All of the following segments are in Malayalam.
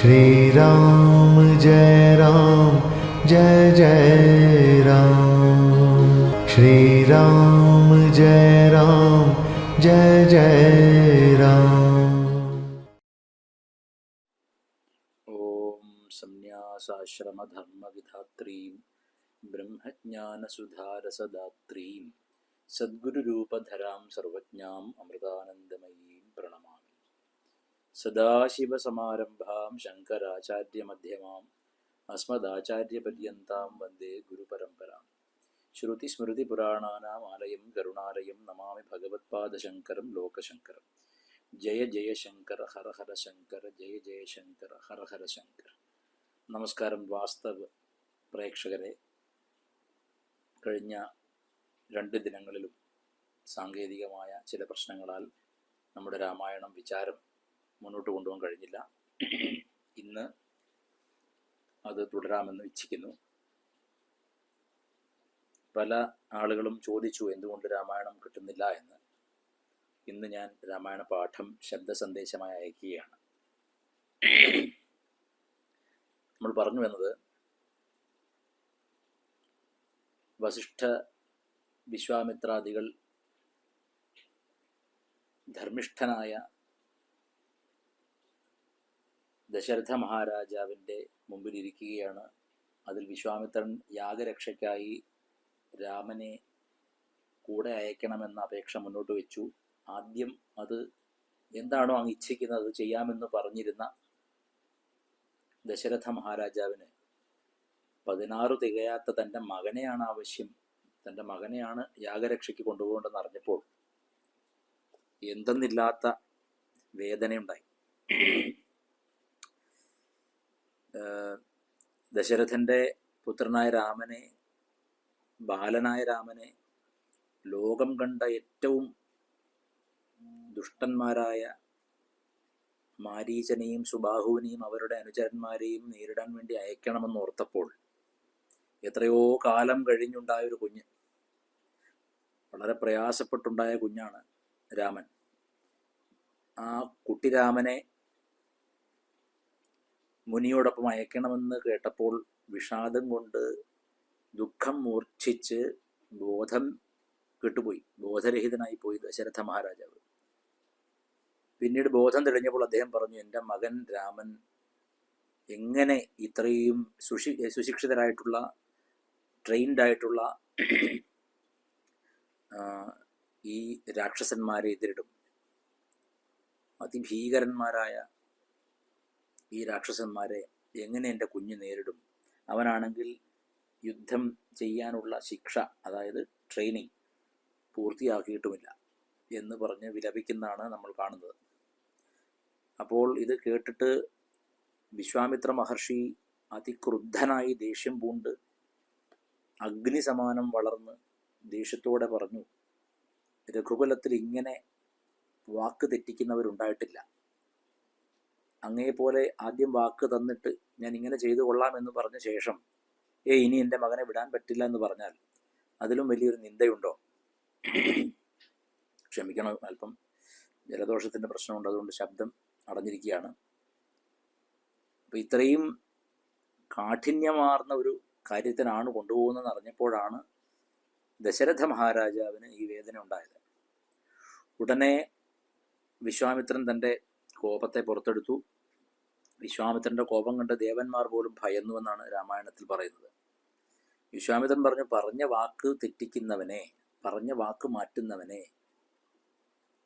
श्रीराम जय राम जय जय राम श्रीराम जय राम जय जय राम ॐ संन्यासाश्रमधर्मविधात्रीं, ब्रह्मज्ञानसुधारसदात्रीं, सद्गुरुरूपधरां सर्वज्ञाम् अमृतानन्दमयीं प्रणमामि। സദാശിവസമാരംഭാം ശങ്കരാചാര്യമധ്യമാം അസ്മദാചാര്യപര്യന്താം വന്ദേ ഗുരുപരമ്പരാം. ശ്രുതിസ്മൃതിപുരാണാനാമാലയം കരുണാലയം നമാമി ഭഗവത്പാദശങ്കരം ലോകശങ്കരം. ജയ ജയ ശങ്കർ ഹര ഹര ശങ്കർ ജയ ജയ ശങ്കർ ഹര ഹര ശങ്കർ നമസ്കാരം വാസ്തവ പ്രേക്ഷകരെ. കഴിഞ്ഞ രണ്ട് ദിനങ്ങളിലും സാങ്കേതികമായ ചില പ്രശ്നങ്ങളാൽ നമ്മുടെ രാമായണം വിചാരം മുന്നോട്ട് കൊണ്ടുപോകാൻ കഴിഞ്ഞില്ല. ഇന്ന് അത് തുടരാമെന്ന് ഇച്ഛിക്കുന്നു. പല ആളുകളും ചോദിച്ചു എന്തുകൊണ്ട് രാമായണം കിട്ടുന്നില്ല? എന്ന്. ഇന്ന് ഞാൻ രാമായണ പാഠം ശബ്ദ സന്ദേശമായി അയക്കുകയാണ്. നമ്മൾ പറഞ്ഞു വന്നത് വസിഷ്ഠ വിശ്വാമിത്രാദികൾ ധർമ്മിഷ്ഠനായ ദശരഥ മഹാരാജാവിന്റെ മുമ്പിൽ ഇരിക്കുകയാണ് അതിൽ വിശ്വാമിത്രൻ യാഗരക്ഷയ്ക്കായി രാമനെ കൂടെ അയക്കണമെന്ന അപേക്ഷ മുന്നോട്ട് വെച്ചു. ആദ്യം അത് എന്താണോ അങ്ങ് ഇച്ഛിക്കുന്നത് അത് ചെയ്യാമെന്ന് പറഞ്ഞിരുന്ന ദശരഥ മഹാരാജാവിന് പതിനാറ് തികയാത്ത തന്റെ മകനെയാണ് ആവശ്യം. തന്റെ മകനെയാണ് യാഗരക്ഷയ്ക്ക് കൊണ്ടുപോകേണ്ടതെന്ന് അറിഞ്ഞപ്പോൾ എന്തെന്നില്ലാത്ത വേദനയുണ്ടായി. ദശരഥന്റെ പുത്രനായ രാമനെ ബാലനായ രാമനെ ലോകം കണ്ട ഏറ്റവും ദുഷ്ടന്മാരായ മാരീചനെയും സുബാഹുവിനെയും അവരുടെ അനുചരന്മാരെയും നേരിടാൻ വേണ്ടി അയക്കണമെന്ന് ഓർത്തപ്പോൾ എത്രയോ കാലം കഴിഞ്ഞുണ്ടായ ഒരു കുഞ്ഞ് വളരെ പ്രയാസപ്പെട്ടുണ്ടായ കുഞ്ഞാണ് രാമൻ. ആ കുട്ടിരാമനെ മുനിയോടൊപ്പം അയക്കണമെന്ന് കേട്ടപ്പോൾ വിഷാദം കൊണ്ട് ദുഃഖം മൂർച്ഛിച്ച് ബോധം കെട്ടുപോയി. ബോധരഹിതനായി പോയി ദശരഥ മഹാരാജാവ്. പിന്നീട് ബോധം തെളിഞ്ഞപ്പോൾ അദ്ദേഹം പറഞ്ഞു എന്റെ മകൻ രാമൻ എങ്ങനെ ഇത്രയും സുശി സുശിക്ഷിതരായിട്ടുള്ള ട്രെയിൻഡ് ആയിട്ടുള്ള ഈ രാക്ഷസന്മാരെ എതിരിടും? അതിഭീകരന്മാരായ ഈ രാക്ഷസന്മാരെ എങ്ങനെ എന്റെ കുഞ്ഞ് നേരിടും? അവനാണെങ്കിൽ യുദ്ധം ചെയ്യാനുള്ള ശിക്ഷ അതായത് ട്രെയിനിങ് പൂർത്തിയാക്കിയിട്ടുമില്ല എന്ന് പറഞ്ഞ് വിലപിക്കുന്നതാണ് നമ്മൾ കാണുന്നത്. അപ്പോൾ ഇത് കേട്ടിട്ട് വിശ്വാമിത്ര മഹർഷി അതിക്രുദ്ധനായി ദേഷ്യം പൂണ്ട് അഗ്നി സമാനം വളർന്ന് ദേഷ്യത്തോടെ പറഞ്ഞു രഘുകുലത്തിൽ ഇങ്ങനെ വാക്ക് തെറ്റിക്കുന്നവരുണ്ടായിട്ടില്ല. അങ്ങേപോലെ ആദ്യം വാക്ക് തന്നിട്ട് ഞാൻ ഇങ്ങനെ ചെയ്തു കൊള്ളാം എന്ന് പറഞ്ഞ ശേഷം ഏ ഇനി എന്റെ മകനെ വിടാൻ പറ്റില്ല എന്ന് പറഞ്ഞാൽ അതിലും വലിയൊരു നിന്ദയുണ്ടോ? ക്ഷമിക്കണം അല്പം ജലദോഷത്തിന്റെ പ്രശ്നമുണ്ട് അതുകൊണ്ട് ശബ്ദം അടഞ്ഞിരിക്കുകയാണ്. അപ്പം ഇത്രയും കാഠിന്യമാർന്ന ഒരു കാര്യത്തിനാണ് കൊണ്ടുപോകുന്നതെന്ന് അറിഞ്ഞപ്പോഴാണ് ദശരഥ മഹാരാജാവിന് ഈ വേദന ഉണ്ടായത്. ഉടനെ വിശ്വാമിത്രൻ തന്റെ കോപത്തെ പുറത്തെടുത്തു. വിശ്വാമിത്രന്റെ കോപം കണ്ട് ദേവന്മാർ പോലും ഭയന്നുവെന്നാണ് രാമായണത്തിൽ പറയുന്നത്. വിശ്വാമിത്രൻ പറഞ്ഞു പറഞ്ഞ വാക്ക് തെറ്റിക്കുന്നവനെ പറഞ്ഞ വാക്ക് മാറ്റുന്നവനെ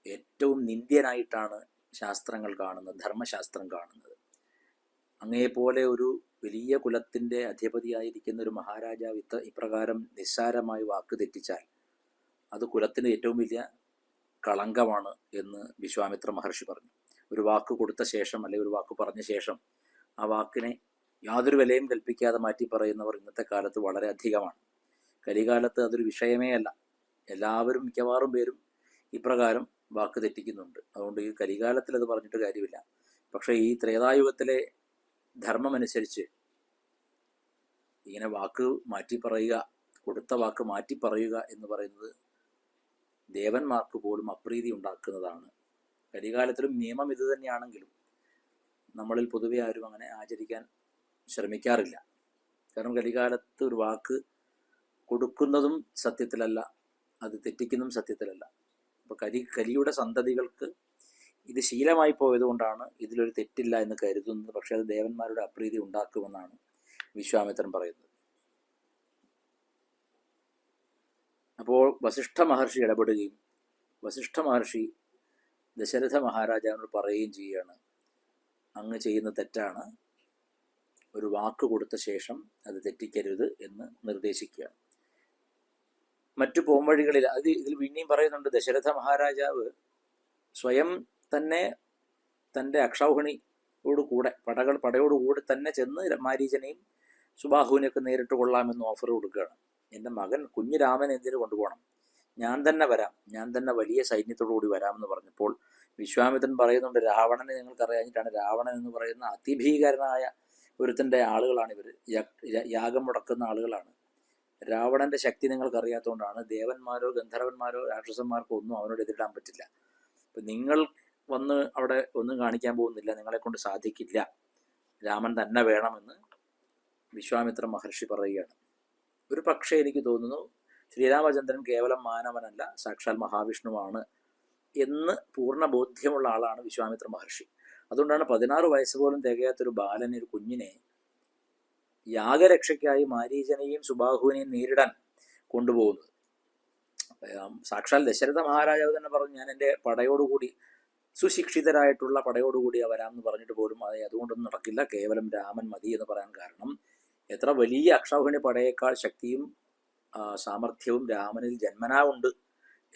ഏറ്റവും നിന്ദ്യനായിട്ടാണ് ശാസ്ത്രങ്ങൾ കാണുന്നത് ധർമ്മശാസ്ത്രം കാണുന്നത്. അങ്ങേപോലെ ഒരു വലിയ കുലത്തിന്റെ അധിപതിയായിരിക്കുന്ന ഒരു മഹാരാജാവ് ഇത്ത ഇപ്രകാരം നിസ്സാരമായി വാക്ക് തെറ്റിച്ചാൽ അത് കുലത്തിന് ഏറ്റവും വലിയ കളങ്കമാണ് എന്ന് വിശ്വാമിത്ര മഹർഷി പറഞ്ഞു. ഒരു വാക്ക് കൊടുത്ത ശേഷം അല്ലെങ്കിൽ ഒരു വാക്ക് പറഞ്ഞ ശേഷം ആ വാക്കിനെ യാതൊരു വിലയും കൽപ്പിക്കാതെ മാറ്റി പറയുന്നവർ ഇന്നത്തെ കാലത്ത് വളരെ അധികമാണ്. കലികാലത്ത് അതൊരു വിഷയമേ അല്ല. എല്ലാവരും മിക്കവാറും പേരും ഇപ്രകാരം വാക്ക് തെറ്റിക്കുന്നുണ്ട്. അതുകൊണ്ട് ഈ കലികാലത്തിൽ അത് പറഞ്ഞിട്ട് കാര്യമില്ല. പക്ഷേ ഈ ത്രേതായുഗത്തിലെ ധർമ്മമനുസരിച്ച് ഇങ്ങനെ വാക്ക് മാറ്റി പറയുക കൊടുത്ത വാക്ക് മാറ്റി പറയുക എന്ന് പറയുന്നത് ദേവന്മാർക്ക് പോലും അപ്രീതി ഉണ്ടാക്കുന്നതാണ് കലികാലത്തിലും നിയമം ഇത് തന്നെയാണെങ്കിലും നമ്മളിൽ പൊതുവെ ആരും അങ്ങനെ ആചരിക്കാൻ ശ്രമിക്കാറില്ല. കാരണം കലികാലത്ത് ഒരു വാക്ക് കൊടുക്കുന്നതും സത്യത്തിലല്ല അത് തെറ്റിക്കുന്നതും സത്യത്തിലല്ല. അപ്പോൾ കലി കലിയുടെ സന്തതികൾക്ക് ഇത് ശീലമായി പോയതുകൊണ്ടാണ് ഇതിലൊരു തെറ്റില്ല എന്ന് കരുതുന്നത്. പക്ഷേ അത് ദേവന്മാരുടെ അപ്രീതി ഉണ്ടാക്കുമെന്നാണ് വിശ്വാമിത്രൻ പറയുന്നത്. അപ്പോൾ വസിഷ്ഠ മഹർഷി ഇടപെടുകയും വസിഷ്ഠ മഹർഷി ദശരഥ മഹാരാജാവിനോട് പറയുകയും ചെയ്യുകയാണ്. അങ്ങ് ചെയ്യുന്ന തെറ്റാണ്. ഒരു വാക്ക് കൊടുത്ത ശേഷം അത് തെറ്റിക്കരുത് എന്ന് നിർദ്ദേശിക്കുക. മറ്റു പോംവഴികളിൽ അത് ഇതിൽ പിന്നെയും പറയുന്നുണ്ട് ദശരഥ മഹാരാജാവ് സ്വയം തന്നെ തന്റെ അക്ഷൗഹിണിയോട് കൂടെ പടകൾ പടയോട് കൂടെ തന്നെ ചെന്ന് മാരീചനെയും സുബാഹുവിനെയൊക്കെ നേരിട്ട് കൊള്ളാമെന്ന് ഓഫർ കൊടുക്കുകയാണ്. എന്റെ മകൻ കുഞ്ഞു രാമൻ എന്തിനു കൊണ്ടുപോകണം? ഞാൻ തന്നെ വരാം. ഞാൻ തന്നെ വലിയ സൈന്യത്തോടു കൂടി വരാമെന്ന് പറഞ്ഞപ്പോൾ വിശ്വാമിത്രൻ പറയുന്നുണ്ട് രാവണനെ നിങ്ങൾക്കറിയാഞ്ഞിട്ടാണ് രാവണൻ എന്ന് പറയുന്ന അതിഭീകരനായ ഒരുത്തന്റെ ആളുകളാണ് ഇവർ യാഗം മുടക്കുന്ന ആളുകളാണ്. രാവണന്റെ ശക്തി നിങ്ങൾക്കറിയാത്തതുകൊണ്ടാണ് ദേവന്മാരോ ഗന്ധർവന്മാരോ രാക്ഷസന്മാർക്കോ ഒന്നും അവനോട് എതിരിടാൻ പറ്റില്ല. അപ്പം നിങ്ങൾ വന്ന് അവിടെ ഒന്നും കാണിക്കാൻ പോകുന്നില്ല നിങ്ങളെ കൊണ്ട് സാധിക്കില്ല. രാമൻ തന്നെ വേണമെന്ന് വിശ്വാമിത്ര മഹർഷി പറയുകയാണ്. ഒരു പക്ഷേ എനിക്ക് തോന്നുന്നു ശ്രീരാമചന്ദ്രൻ കേവലം മാനവനല്ല സാക്ഷാൽ മഹാവിഷ്ണുവാണ് എന്ന് പൂർണ ബോധ്യമുള്ള ആളാണ് വിശ്വാമിത്ര മഹർഷി. അതുകൊണ്ടാണ് പതിനാറ് വയസ്സ് പോലും തികയാത്തൊരു ബാലനെ ഒരു കുഞ്ഞിനെ യാഗരക്ഷയ്ക്കായി മാരീചനെയും സുബാഹുവിനെയും നേരിടാൻ കൊണ്ടുപോകുന്നത്. സാക്ഷാൽ ദശരഥ മഹാരാജാവ് തന്നെ പറഞ്ഞു ഞാൻ എന്റെ പടയോടുകൂടി സുശിക്ഷിതരായിട്ടുള്ള പടയോടുകൂടി വരാമെന്ന് പറഞ്ഞിട്ട് പോലും അത് അതുകൊണ്ടൊന്നും നടക്കില്ല. കേവലം രാമൻ മതി എന്ന് പറയാൻ കാരണം എത്ര വലിയ അക്ഷൗഹിണി പടയേക്കാൾ ശക്തിയും സാമർഥ്യവും രാമനിൽ ജന്മനാ ഉണ്ട്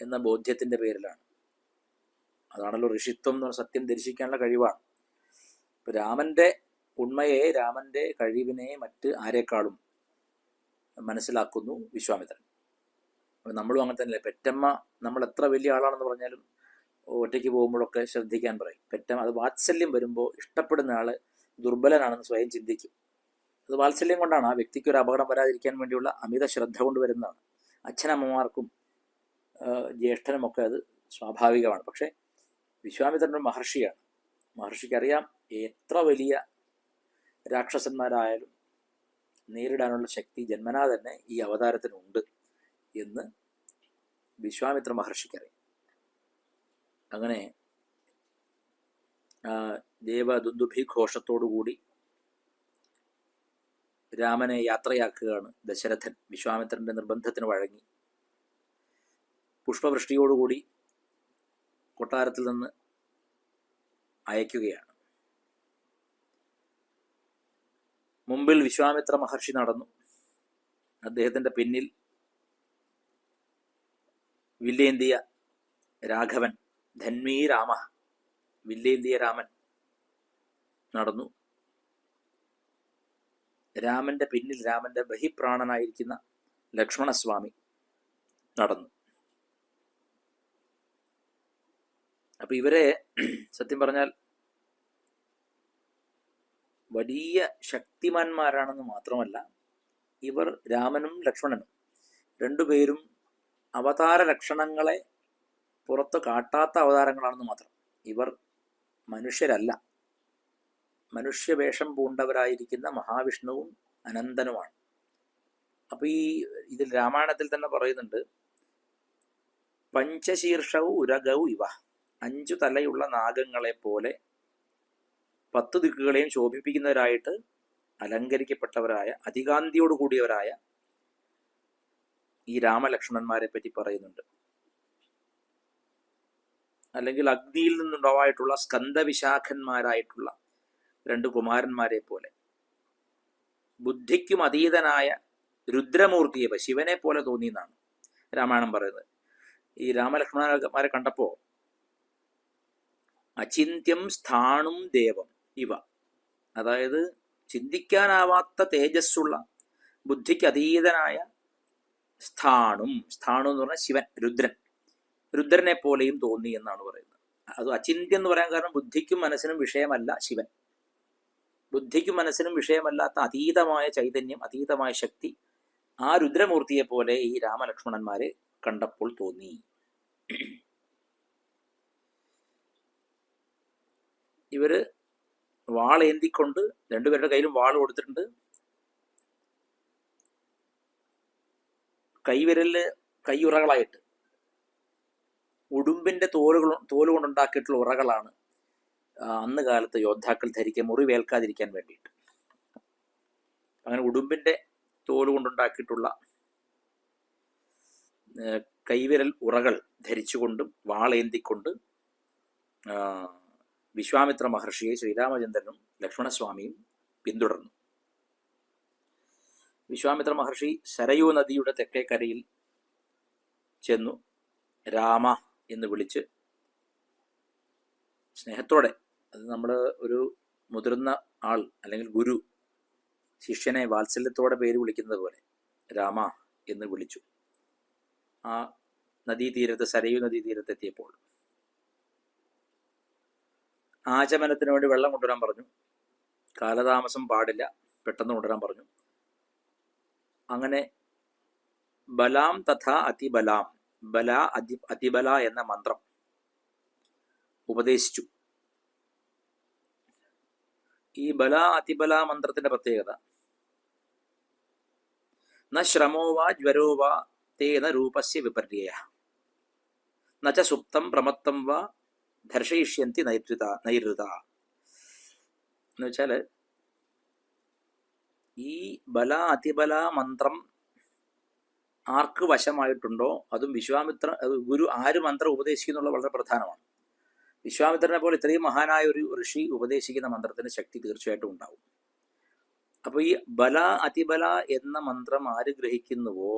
എന്ന ബോധ്യത്തിന്റെ പേരിലാണ്. അതാണല്ലോ ഋഷിത്വം എന്ന് പറഞ്ഞ സത്യം ദർശിക്കാനുള്ള കഴിവാണ്. ഇപ്പം രാമന്റെ ഉണ്മയെ രാമന്റെ കഴിവിനെ മറ്റ് ആരെക്കാളും മനസ്സിലാക്കുന്നു വിശ്വാമിത്രൻ. അപ്പം നമ്മളും അങ്ങനെ തന്നെയല്ലേ? പെറ്റമ്മ നമ്മൾ എത്ര വലിയ ആളാണെന്ന് പറഞ്ഞാലും ഒറ്റയ്ക്ക് പോകുമ്പോഴൊക്കെ ശ്രദ്ധിക്കാൻ പറയും. പെറ്റമ്മ അത് വാത്സല്യം വരുമ്പോൾ ഇഷ്ടപ്പെടുന്ന ആൾ ദുർബലനാണെന്ന് സ്വയം ചിന്തിക്കും. അത് വാത്സല്യം കൊണ്ടാണ് ആ വ്യക്തിക്ക് ഒരു അപകടം വരാതിരിക്കാൻ വേണ്ടിയുള്ള അമിത ശ്രദ്ധ കൊണ്ട് വരുന്നതാണ്. അച്ഛനമ്മമാർക്കും ജ്യേഷ്ഠനുമൊക്കെ അത് സ്വാഭാവികമാണ്. പക്ഷേ വിശ്വാമിത്രൻ മഹർഷിയാണ്. മഹർഷിക്കറിയാം എത്ര വലിയ രാക്ഷസന്മാരായാലും നേരിടാനുള്ള ശക്തി ജന്മനാ തന്നെ ഈ അവതാരത്തിനുണ്ട് എന്ന് വിശ്വാമിത്ര മഹർഷിക്കറിയാം. അങ്ങനെ ദേവ ദേവദുന്ദുഭി ഘോഷത്തോടുകൂടി രാമനെ യാത്രയാക്കുകയാണ് ദശരഥൻ. വിശ്വാമിത്രന്റെ നിർബന്ധത്തിന് വഴങ്ങി. പുഷ്പവൃഷ്ടിയോടുകൂടി കൊട്ടാരത്തിൽ നിന്ന് അയക്കുകയാണ്. മുമ്പിൽ വിശ്വാമിത്ര മഹർഷി നടന്നു. അദ്ദേഹത്തിന്റെ പിന്നിൽ വില്ലേന്തിയ രാഘവൻ ധന്മീ രാമ വില്ലേന്തിയ രാമൻ നടന്നു. രാമന്റെ പിന്നിൽ രാമന്റെ ബഹിപ്രാണനായിരിക്കുന്ന ലക്ഷ്മണസ്വാമി നടന്നു. അപ്പൊ ഇവരെ സത്യം പറഞ്ഞാൽ വലിയ ശക്തിമാന്മാരാണെന്ന് മാത്രമല്ല ഇവർ രാമനും ലക്ഷ്മണനും രണ്ടുപേരും അവതാര ലക്ഷണങ്ങളെ പുറത്ത് കാട്ടാത്ത അവതാരങ്ങളാണെന്ന് മാത്രം. ഇവർ മനുഷ്യരല്ല. മനുഷ്യവേഷം പൂണ്ടവരായിരിക്കുന്ന മഹാവിഷ്ണുവും അനന്തനുമാണ്. അപ്പൊ ഈ ഇതിൽ രാമായണത്തിൽ തന്നെ പറയുന്നുണ്ട് പഞ്ചശീർഷവും ഉരകവും ഇവ. അഞ്ചു തലയുള്ള നാഗങ്ങളെ പോലെ പത്ത് ദിക്കുകളെയും ശോഭിപ്പിക്കുന്നവരായിട്ട് അലങ്കരിക്കപ്പെട്ടവരായ അധികാന്തിയോട് കൂടിയവരായ ഈ രാമലക്ഷ്മണന്മാരെ പറ്റി പറയുന്നുണ്ട്. അല്ലെങ്കിൽ അഗ്നിയിൽ നിന്നുണ്ടാവായിട്ടുള്ള സ്കന്ധവിശാഖന്മാരായിട്ടുള്ള രണ്ട് കുമാരന്മാരെ പോലെ. ബുദ്ധിക്കും അതീതനായ രുദ്രമൂർത്തിയെ ശിവനെ പോലെ തോന്നി എന്നാണ് രാമായണം പറയുന്നത്. ഈ രാമലക്ഷ്മണന്മാരെ കണ്ടപ്പോൾ അചിന്ത്യം സ്ഥാണും ദേവം ഇവ. അതായത് ചിന്തിക്കാനാവാത്ത തേജസ്സുള്ള ബുദ്ധിക്ക് അതീതനായ സ്ഥാണും സ്ഥാണു എന്ന് പറഞ്ഞാൽ ശിവൻ രുദ്രൻ. രുദ്രനെ പോലെയും തോന്നി എന്നാണ് പറയുന്നത്. അത് അചിന്ത്യം എന്ന് പറയാൻ കാരണം ബുദ്ധിക്കും മനസ്സിനും വിഷയമല്ല ശിവൻ. ബുദ്ധിക്കും മനസ്സിനും വിഷയമല്ലാത്ത അതീതമായ ചൈതന്യം അതീതമായ ശക്തി ആ രുദ്രമൂർത്തിയെ പോലെ ഈ രാമലക്ഷ്മണന്മാരെ കണ്ടപ്പോൾ തോന്നി. ഇവർ വാളേന്തിക്കൊണ്ട് രണ്ടുപേരുടെ കയ്യിലും വാൾ കൊടുത്തിട്ടുണ്ട്. കൈവിരലിൽ കൈയുറകളായിട്ട്. ഉടുമ്പിന്റെ തോലുകൾ തോലുകൊണ്ടുണ്ടാക്കിയിട്ടുള്ള ഉറകളാണ്. അന്ന് കാലത്ത് യോദ്ധാക്കൾ ധരിക്കുക മുറിവേൽക്കാതിരിക്കാൻ വേണ്ടിയിട്ട്. അങ്ങനെ ഉടുമ്പിന്റെ തോൽ കൊണ്ടുണ്ടാക്കിയിട്ടുള്ള കൈവിരൽ ഉറകൾ ധരിച്ചുകൊണ്ടും വാളേന്തിക്കൊണ്ട് വിശ്വാമിത്ര മഹർഷിയെ ശ്രീരാമചന്ദ്രനും ലക്ഷ്മണസ്വാമിയും പിന്തുടർന്നു. വിശ്വാമിത്ര മഹർഷി സരയൂ നദിയുടെ തെക്കേക്കരയിൽ ചെന്നു രാമ എന്ന് വിളിച്ച് സ്നേഹത്തോടെ അത് നമ്മൾ ഒരു മുതിർന്ന ആൾ അല്ലെങ്കിൽ ഗുരു ശിഷ്യനെ വാത്സല്യത്തോടെ പേര് വിളിക്കുന്നത് പോലെ രാമ എന്ന് വിളിച്ചു. ആ നദീതീരത്ത് സരയു നദീതീരത്ത് എത്തിയപ്പോൾ ആചമനത്തിന് വേണ്ടി വെള്ളം കൊണ്ടുവരാൻ പറഞ്ഞു. കാലതാമസം പാടില്ല പെട്ടെന്ന് കൊണ്ടുവരാൻ പറഞ്ഞു. അങ്ങനെ ബലാം തഥാ അതിബലാം ബല അതി അതിബല എന്ന മന്ത്രം ഉപദേശിച്ചു. ഈ ബല അതിബല മന്ത്രത്തിന്റെ പ്രത്യേകത. ന ശ്രമോ വാ ജ്വരോ വാ തേന രൂപസ്യ വിപര്യ നച്ച സുപ്തം പ്രമത്തം വാ ദർശയിഷ്യന്തി നൈരുത നൈരുത. എന്ന് വെച്ചാൽ ഈ ബല അതിബല മന്ത്രം ആർക്ക് വശമായിട്ടുണ്ടോ അതും വിശ്വാമിത്ര ഗുരു ആര് മന്ത്രം ഉപദേശിക്കുന്നുള്ള വളരെ പ്രധാനമാണ്. വിശ്വാമിത്രനെ പോലെ ഇത്രയും മഹാനായ ഒരു ഋഷി ഉപദേശിക്കുന്ന മന്ത്രത്തിന് ശക്തി തീർച്ചയായിട്ടും ഉണ്ടാവും. അപ്പോൾ ഈ ബല അതിബല എന്ന മന്ത്രം ആര് ഗ്രഹിക്കുന്നുവോ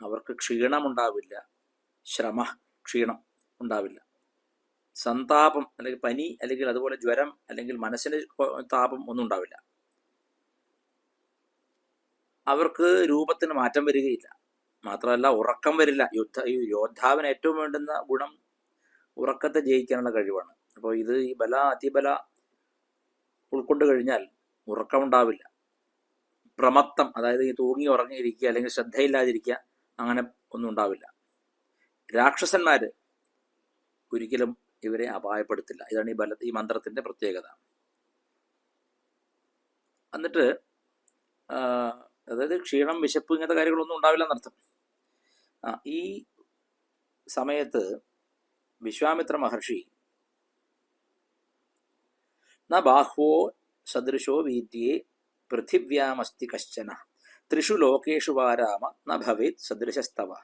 അവർക്ക് ക്ഷീണമുണ്ടാവില്ല. ശ്രമ ക്ഷീണം ഉണ്ടാവില്ല. സന്താപം അല്ലെങ്കിൽ പനി അല്ലെങ്കിൽ അതുപോലെ ജ്വരം അല്ലെങ്കിൽ മനസ്സിന് താപം ഒന്നും ഉണ്ടാവില്ല. അവർക്ക് രൂപത്തിന് മാറ്റം വരികയില്ല. മാത്രമല്ല ഉറക്കം വരില്ല. യുദ്ധ യോദ്ധാവിന് ഏറ്റവും വേണ്ടുന്ന ഗുണം ഉറക്കത്തെ ജയിക്കാനുള്ള കഴിവാണ്. അപ്പോൾ ഇത് ഈ ബല അതിബല ഉൾക്കൊണ്ട് കഴിഞ്ഞാൽ ഉറക്കമുണ്ടാവില്ല. പ്രമത്തം അതായത് ഈ തൂങ്ങി ഉറങ്ങിയിരിക്കുക അല്ലെങ്കിൽ ശ്രദ്ധയില്ലാതിരിക്കുക അങ്ങനെ ഒന്നും ഉണ്ടാവില്ല. രാക്ഷസന്മാര് ഒരിക്കലും ഇവരെ അപായപ്പെടുത്തില്ല. ഇതാണ് ഈ ബല ഈ മന്ത്രത്തിന്റെ പ്രത്യേകത. എന്നിട്ട് അതായത് ക്ഷീണം വിശപ്പ് ഇങ്ങനത്തെ കാര്യങ്ങളൊന്നും ഉണ്ടാവില്ല എന്നർത്ഥം. ഈ സമയത്ത് വിശ്വാമിത്ര മഹർഷി ന ബാഹ്വോ സദൃശോ വീദ്യേ പൃഥിവ്യാമസ്തി കശ്ചന. ത്രിഷു ലോകേഷു വാരാമ ന ഭവേത് സദൃശസ്തവ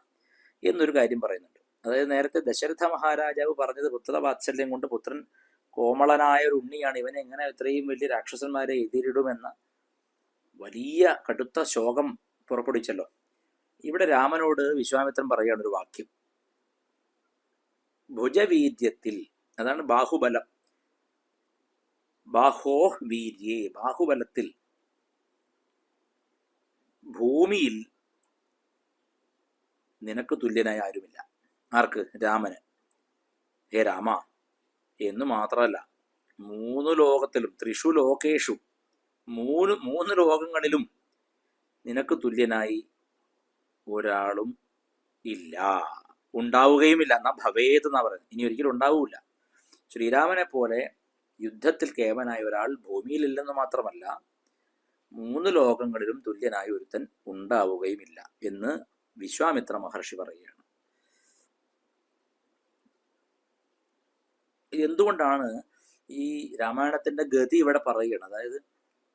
എന്നൊരു കാര്യം പറയുന്നുണ്ട്. അതായത് നേരത്തെ ദശരഥ മഹാരാജാവ് പറഞ്ഞത് പുത്രവാത്സല്യം കൊണ്ട് പുത്രൻ കോമളനായ ഒരു ഉണ്ണിയാണ്. ഇവനെ എങ്ങനെ ഇത്രയും വലിയ രാക്ഷസന്മാരെ എതിരിടുമെന്ന വലിയ കടുത്ത ശോകം പുറപ്പെടുവിച്ചല്ലോ. ഇവിടെ രാമനോട് വിശ്വാമിത്രൻ പറയുകയാണ് ഒരു വാക്യം. ഭുജവീര്യത്തിൽ അതാണ് ബാഹുബലം. ബാഹോ വീര്യേ ബാഹുബലത്തിൽ. ഭൂമിയിൽ നിനക്ക് തുല്യനായ ആരുമില്ല. ആർക്ക്? രാമന്. ഹേ രാമ എന്ന് മാത്രമല്ല മൂന്ന് ലോകത്തിലും ത്രിഷു ലോകേഷു മൂന്ന് മൂന്ന് ലോകങ്ങളിലും നിനക്ക് തുല്യനായി ഒരാളും ഇല്ല. ഉണ്ടാവുകയുമില്ല. എന്നാ ഭവേത് എന്നാ പറയുന്നത്. ഇനി ഒരിക്കലും ഉണ്ടാവൂല. ശ്രീരാമനെ പോലെ യുദ്ധത്തിൽ കേവനായ ഒരാൾ ഭൂമിയിലില്ലെന്ന് മാത്രമല്ല മൂന്ന് ലോകങ്ങളിലും തുല്യനായ ഒരുത്തൻ ഉണ്ടാവുകയുമില്ല എന്ന് വിശ്വാമിത്ര മഹർഷി പറയുകയാണ്. എന്തുകൊണ്ടാണ് ഈ രാമായണത്തിന്റെ ഗതി ഇവിടെ പറയുകയാണ്? അതായത്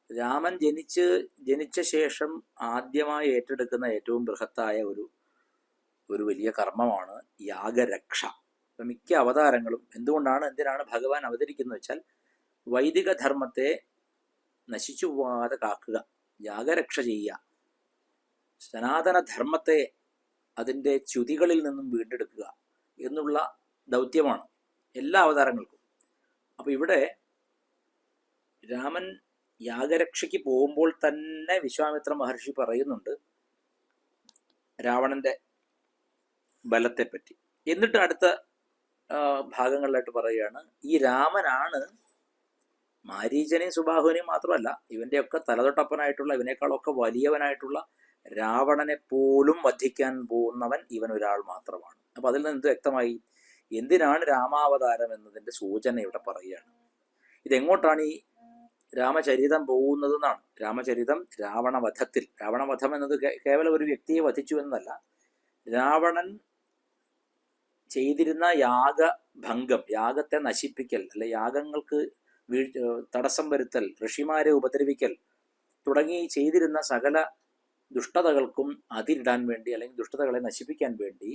രാമൻ ജനിച്ച് ജനിച്ച ശേഷം ആദ്യമായി ഏറ്റെടുക്കുന്ന ഏറ്റവും ബൃഹത്തായ ഒരു ഒരു വലിയ കർമ്മമാണ് യാഗരക്ഷ. ഇപ്പം മിക്ക അവതാരങ്ങളും എന്തുകൊണ്ടാണ് എന്തിനാണ് ഭഗവാൻ അവതരിക്കുന്നത് വെച്ചാൽ വൈദിക ധർമ്മത്തെ നശിച്ചു പോവാതെ കാക്കുക യാഗരക്ഷ ചെയ്യുക. സനാതന ധർമ്മത്തെ അതിന്റെ ച്യുതികളിൽ നിന്നും വീണ്ടെടുക്കുക എന്നുള്ള ദൗത്യമാണ് എല്ലാ അവതാരങ്ങൾക്കും. അപ്പൊ ഇവിടെ രാമൻ യാഗരക്ഷയ്ക്ക് പോകുമ്പോൾ തന്നെ വിശ്വാമിത്ര മഹർഷി പറയുന്നുണ്ട് രാവണന്റെ ബലത്തെപ്പറ്റി. എന്നിട്ട് അടുത്ത ഭാഗങ്ങളിലായിട്ട് പറയുകയാണ് ഈ രാമനാണ് മാരീചനെയും സുബാഹുവിനെയും മാത്രമല്ല ഇവന്റെയൊക്കെ തലതൊട്ടപ്പനായിട്ടുള്ള ഇവനേക്കാളൊക്കെ വലിയവനായിട്ടുള്ള രാവണനെ പോലും വധിക്കാൻ പോകുന്നവൻ ഇവൻ ഒരാൾ മാത്രമാണ്. അപ്പൊ അതിൽ നിന്ന് വ്യക്തമായി? എന്തിനാണ് രാമാവതാരം എന്നതിന്റെ സൂചന ഇവിടെ പറയുകയാണ്. ഇതെങ്ങോട്ടാണ് ഈ രാമചരിതം പോകുന്നതെന്നാണ് രാമചരിതം രാവണവധത്തിൽ. രാവണവധം എന്നത് കേവലം ഒരു വ്യക്തിയെ വധിച്ചു എന്നല്ല. രാവണൻ ചെയ്തിരുന്ന യാഗ ഭംഗം യാഗത്തെ നശിപ്പിക്കൽ അല്ലെ യാഗങ്ങൾക്ക് വീഴ് തടസ്സം വരുത്തൽ ഋഷിമാരെ ഉപദ്രവിക്കൽ തുടങ്ങി ചെയ്തിരുന്ന സകല ദുഷ്ടതകൾക്കും അതിരിടാൻ വേണ്ടി അല്ലെങ്കിൽ ദുഷ്ടതകളെ നശിപ്പിക്കാൻ വേണ്ടി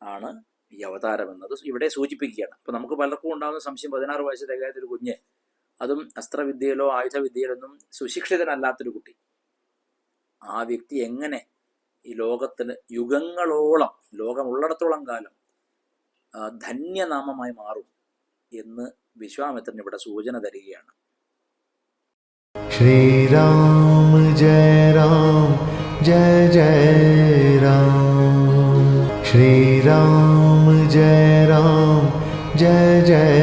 ആണ് ഈ അവതാരം എന്നത്. ഇവിടെ സൂചിപ്പിക്കുകയാണ്. അപ്പൊ നമുക്ക് പലർക്കും ഉണ്ടാകുന്ന സംശയം പതിനാറ് വയസ്സ് തികയാത്തൊരു കുഞ്ഞ് അതും അസ്ത്രവിദ്യയിലോ ആയുധവിദ്യയിലൊന്നും സുശിക്ഷിതനല്ലാത്തൊരു കുട്ടി. ആ വ്യക്തി എങ്ങനെ ഈ ലോകത്തിന് യുഗങ്ങളോളം ലോകമുള്ളിടത്തോളം കാലം ആ, ധന്യനാമമായി മാറും എന്ന് വിശ്വാമിത്രൻ ഇവിടെ സൂചന തരികയാണ്. ശ്രീരാം ജയ രാം ജയ ജയ രാം. ശ്രീരാം ജയ രാം ജയ ജയ